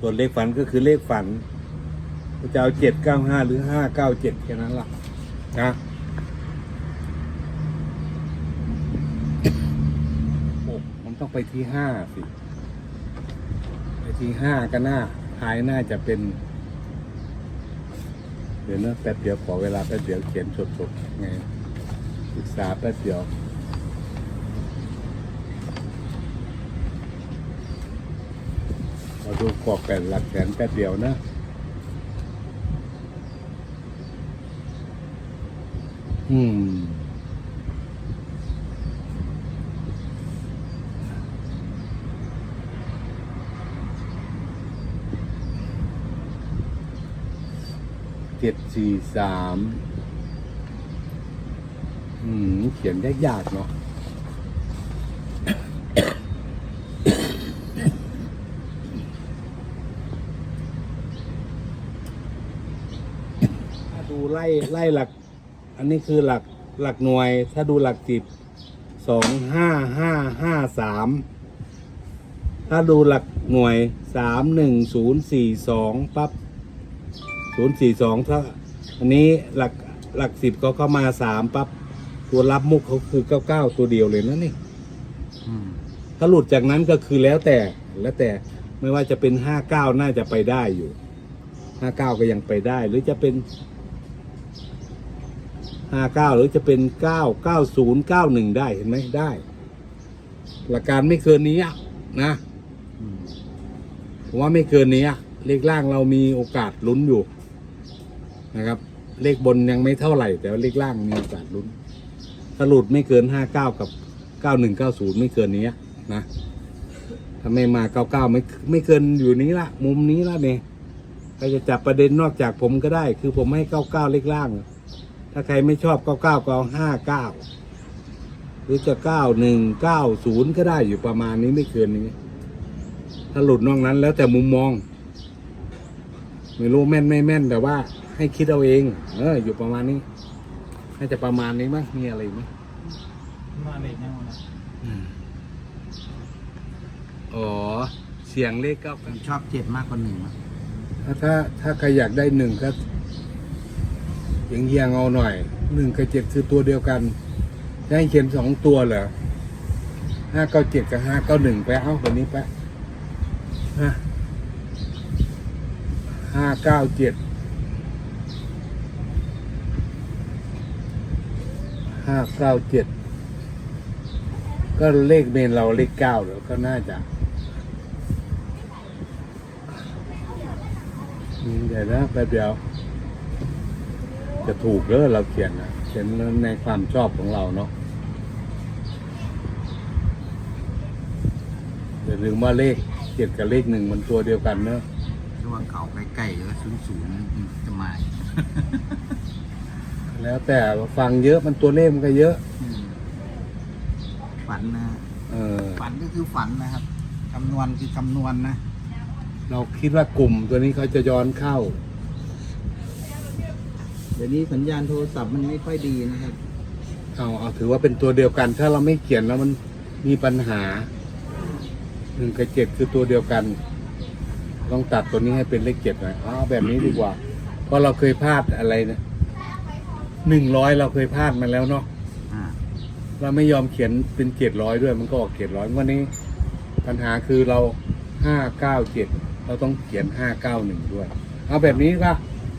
ส่วนเลขฝันก็คือเลขฝันจะเอาเจ็ดเก้าห้าหรือห้าเก้าเจ็ดแค่นั้นล่ะนะโอ้มันต้องไปที่ห้าสิ ไปที่ห้าก็น่าท้ายน่าจะเป็น เดี๋ยวนะแป๊บเดียวขอเวลาแป๊บเดียวเขียนสดๆไงศึกษาแป๊บเดียว เราดูกรอบแผ่นหลักแสนแป๊บเดียวนะอืมเจ็ดสี่สามอืม เขียนได้ยากเนาะ ดูไล่ไล่หลัก อันนี้คือหลักหลักหน่วย ถ้าดูหลักสิบสองห้าห้าห้าสามถ้าดูหลักหน่วยสามหนึ่งศูนย์สี่สองปั๊บศูนย์สี่สองถ้าอันนี้หลักหลักสิบก็เข้ามาสามปั๊บตัวรับมุกเขาคือเก้าเก้าตัวเดียวเลยนะนี่อืมถ้าหลุดจากนั้นก็คือแล้วแต่แล้วแต่ไม่ว่าจะเป็นห้าเก้าน่าจะไปได้อยู่ห้าเก้าก็ยังไปได้ หรือจะเป็น ห้าเก้าหรือจะเป็นเก้าเก้าศูนย์เก้าหนึ่งได้เห็นไหมได้ หลักการไม่เกินนี้อะนะผมว่าไม่เกินนี้อะเลขล่างเรามีโอกาสลุ้นอยู่นะครับ เลขบนยังไม่เท่าไหร่ แต่ว่าเลขล่างมีโอกาสลุ้นถ้าหลุดไม่เกินห้าเก้ากับเก้าหนึ่งเก้าศูนย์ไม่เกินนี้นะถ้าไม่มาเก้าเก้าไม่ไม่เกินอยู่นี้ละมุมนี้ละเนี่ยใครจะจับประเด็นนอกจากผมก็ได้ คือผมให้เก้าเก้าเลขล่าง ถ้าใครไม่ชอบเก้าเก้าก็เอาห้าเก้าหรือจะเก้าหนึ่งเก้าศูนย์ก็ได้อยู่ประมาณนี้ไม่เกินนี้ ถ้าหลุดนอกนั้นแล้วแต่มุมมอง ไม่รู้แม่นไม่แม่นแต่ว่า ให้คิดเอาเอง เออ อยู่ประมาณนี้น่าจะประมาณนี้มั้งมีอะไรอีกไหมมาเล็กแน่นอนนะอ๋อ เสียงเลขเก้าผมชอบเจ็ดมากกว่าหนึ่งนะถ้าถ้าถ้าใครอยากได้หนึ่งก็ เยียงเยียงๆเอาหน่อยหนึ่งกับเจ็ดคือตัวเดียวกันจะให้เขียนสองตัวเหรอห้าเก้าเจ็ดกับห้าเก้าหนึ่งไปเอาแบบนี้ไปห้าเก้าเจ็ดห้าเก้าเจ็ดก็เลขเมนเราเลขเก้าเดี๋ยวก็น่าจะเดี๋ยวนะแป๊บเดียว จะถูกเด้อเราเขียนนะเขียนในความชอบของเราเนาะอย่าลืมว่าเลขเจ็ดกับเลขหนึ่งมันตัวเดียวกันเนอะตัวเก่าใกล้ๆแล้วศูนย์ศูนย์จะมาอีก แล้วแต่ฟังเยอะมันตัวเลขมันก็เยอะ อืมฝันนะเออ ฝันก็คือฝันนะครับคำนวณคือคำนวณนะ เราคิดว่ากลุ่มตัวนี้เขาจะย้อนเข้าเดี๋ยวนี้สัญญาณโทรศัพท์มันไม่ค่อยดีนะครับ เอาเอาถือว่าเป็นตัวเดียวกัน ถ้าเราไม่เขียนแล้วมันมีปัญหาหนึ่งกับเจ็ดคือตัวเดียวกันต้องตัดตัวนี้ให้เป็นเลขเจ็ดหน่อยเอาแบบนี้ดีกว่า เพราะเราเคยพลาดอะไรนะหนึ่งร้อยเราเคยพลาดมาแล้วเนาะอ่า เราไม่ยอมเขียนเป็นเจ็ดร้อยด้วยมันก็ออกเจ็ดร้อยวันนี้ ปัญหาคือเราห้าเก้าเจ็ดเราต้องเขียนห้าเก้าหนึ่งด้วย เอาแบบนี้ก็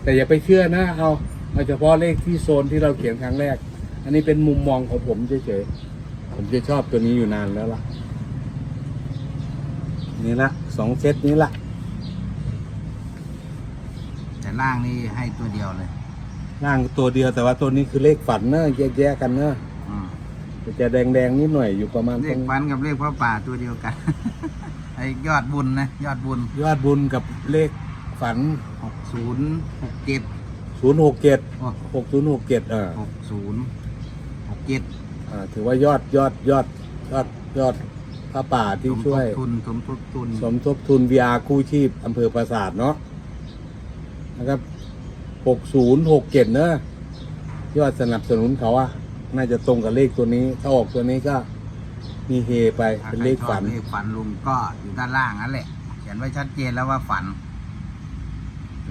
แต่อย่าไปเชื่อนะเอา เอาเฉพาะเลขที่โซนที่เราเขียนครั้งแรก อันนี้เป็นมุมมองของผมเฉยๆ ผมจะชอบตัวนี้อยู่นานแล้วล่ะ นี่ละสองเซตนี้ละแต่ล่างนี่ให้ตัวเดียวเลยร่างตัวเดียวแต่ว่าตัวนี้คือเลขฝันเนอะแยกๆกันเนอะอืมแต่จะแดงๆนิดหน่อยอยู่ประมาณเลตรขงฝันกับเลขพระป่าตัวเดียวกัน ไอ้ยอดบุญนะยอดบุญยอดบุญกับเลขฝัน หกศูนย์หกเจ็ด ศูนย์หกเจ็ดโอ้หกศูนย์หกเจ็ดอ่าหกศูนย์หกเจ็ดอ่า ถือว่ายอดยอดยอดยอดยอดพระป่าที่ช่วยสมทบทุนสมทบทุนสมทบทุน VR กู้ชีพอำเภอปราสาทเนาะนะครับหกศูนย์หกเจ็ดเนอะยอดสนับสนุนเขาอะน่าจะตรงกับเลขตัวนี้ ถ้าออกตัวนี้ก็มีเฮไป ถ้าเป็นใครเลขชอฝับนเลขฝันลุงก็อยู่ด้านล่างนั่นแหละแคขียนไว้ชัดเจนแล้วว่าฝัน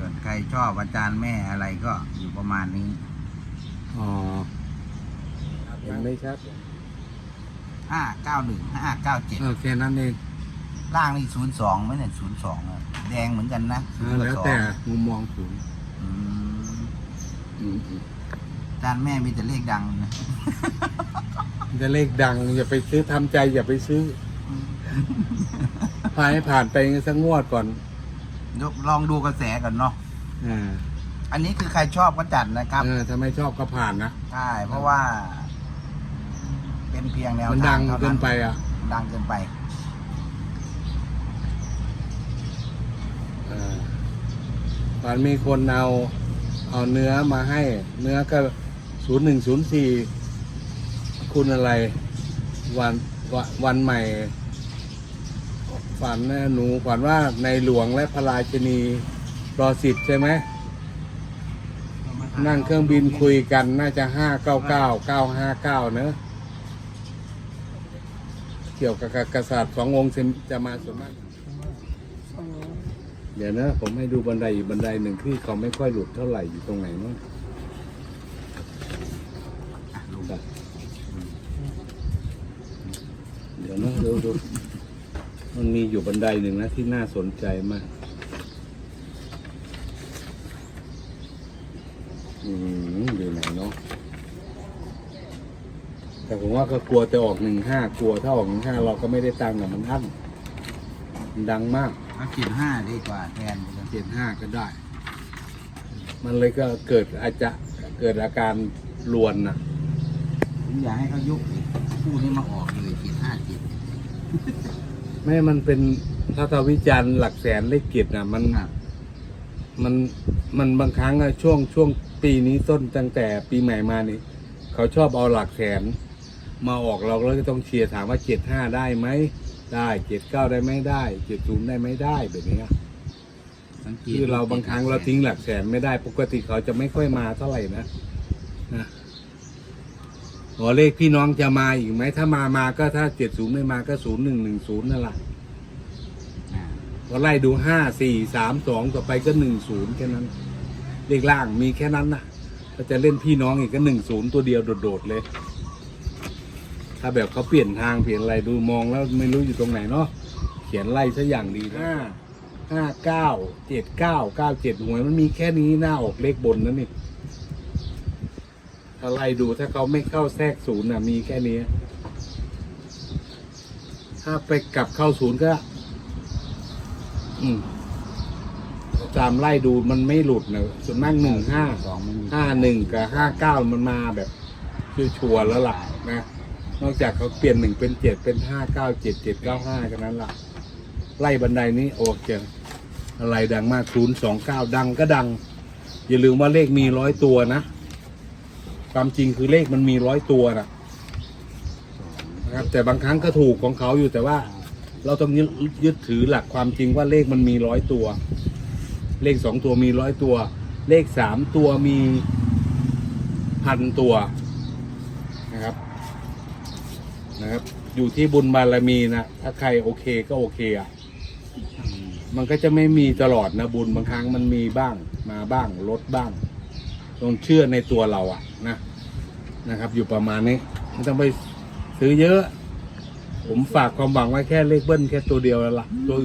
ส่วนใครชอบอาจารย์แม่อะไรก็อยู่ประมาณนี้ อ๋อเห็นไม่ชัดห้าเก้าหนึ่งห้าเก้าเจ็ดเออแค่นั้นเองล่างนี่ศูนย์สองไม่เนี่ยศูนย์สองแดงเหมือนกันนะอ่าแล้วแต่มุมมองสูงอืมอืมอืมอาจารย์แม่มีแต่เลขดังนะจะเลขดัง อย่าไปซื้อทำใจ อย่าไปซื้อพาให้ผ่านไปสักงวดก่อน ยกลองดูกระแสก่อนเนาะอ่าอันนี้คือใครชอบก็จัดนะครับเออถ้าไม่ชอบก็ผ่านนะ ใช่เพราะว่า เป็นเพียงแนวมันทาดังงเท่าเกินั้นนไปอะดังเกินไปอ่าตอนมีคนเอาเอาเนื้อมาให้ เนื้อก็ศูนย์หนึ่งศูนย์สี่คุณอะไร วันวันวันใหม่ ฝันนะหนูฝันว่าในหลวงและพระราชินีรอสิบใช่ไหมนั่งเครื่องบินคุยกันน่าจะห้าเก้าเก้าเก้าห้าเก้าเนอะเกี่ยวกับกษัตริย์สององค์จะมาส่วนมากเดี๋ยวนะ ผมให้ดูบันไดอีกบันไดหนึ่งที่เขาไม่ค่อยหลุดเท่าไหร่อยู่ตรงไหนเนาะอะลงเดี๋ยวนะดูดู มันมีอยู่บันไดหนึ่งนะที่น่าสนใจมาก อืมอยู่ไหนเนาะ แต่ผมว่าก็กลัวจะออกหนึ่งห้ากลัวถ้าออกหนึ่งห้าเราก็ไม่ได้ตังค์อะมันอั้นมันดังมากเอาขีดห้าดีกว่าแทนเจ็ดห้าก็ได้ มันเลยก็เกิดอาจจะเกิดอาการลวนนะผมอยากให้เขายุกคู่นี้มาออกเลยขีดห้าขีด ไม่มันเป็นถ้าทาวิจารณ์หลักแสนเลขเกียรตินะมันครับ มันมันบางครั้งอะช่วงช่วงปีนี้ต้นตั้งแต่ปีใหม่มานี่เขาชอบเอาหลักแสน มาออกเราก็เลยต้องเชียร์ถามว่าเจ็ดห้าได้ไหมได้เจ็ดเก้าได้ไหมได้เจ็ดศูนย์ได้ไหมได้แบบนี้อะสังเกตคือเราบางครั้งเราทิ้งหลักแสนไม่ได้ปกติเขาจะไม่ค่อยมาเท่าไหร่นะนะ หัวเลขพี่น้องจะมาอีกไหม ถ้ามามาก็ถ้าเจ็ดศูนย์ไม่มาก็ศูนย์หนึ่งหนึ่งศูนย์นั่นแหละอ่าพอไล่ดูห้าสี่สามสองต่อไปก็หนึ่งศูนย์แค่นั้น เลขล่างมีแค่นั้นนะถ้าจะเล่นพี่น้องอีกก็หนึ่งศูนย์ตัวเดียวโดดๆเลย ถ้าแบบเขาเปลี่ยนทางเปลี่ยนอะไรดูมองแล้วไม่รู้อยู่ตรงไหนเนาะเขียนไล่ซะอย่างดีห้าห้าเก้าเจ็ดเก้าเก้าเจ็ดหวยมันมีแค่นี้หน้าออกเลขบนนั่นนี่ ถ้าไล่ดูถ้าเขาไม่เข้าแทรกศูนย์น่ะมีแค่นี้ ถ้าไปกลับเข้าศูนย์ก็ อืมตามไล่ดูมันไม่หลุดนะส่วนมากหนึ่งห้าสองห้าหนึ่งกับห้าเก้ามันมาแบบชัวร์แล้วล่ะนะนอกจากเขาเปลี่ยนหนึ่งเป็นเจ็ดเป็นห้าเก้าเจ็ดเจ็ดเก้าห้ากันนั้นล่ะ ไล่บันไดนี้โอเคอะไรดังมากศูนย์สองเก้าดังก็ดัง อย่าลืมว่าเลขมีร้อยตัวนะ ความจริงคือเลขมันมีร้อยตัวนะนะครับ แต่บางครั้งก็ถูกของเขาอยู่แต่ว่า เราต้องยึดยึดถือหลักความจริงว่าเลขมันมีร้อยตัว เลขสองตัวมีร้อยตัว เลขสามตัวมีพันตัวนะครับ นะครับ อยู่ที่บุญบารมีนะถ้าใครโอเคก็โอเคอะมันก็จะไม่มีตลอดนะบุญบางครั้งมันมีบ้างมาบ้างลดบ้างต้องเชื่อในตัวเราอะนะ นะครับ อยู่ประมาณนี้ไม่ต้องไปซื้อเยอะ ผมฝากความหวังไว้แค่เลขเบิ้ลแค่ตัวเดียวแล้วล่ะตัว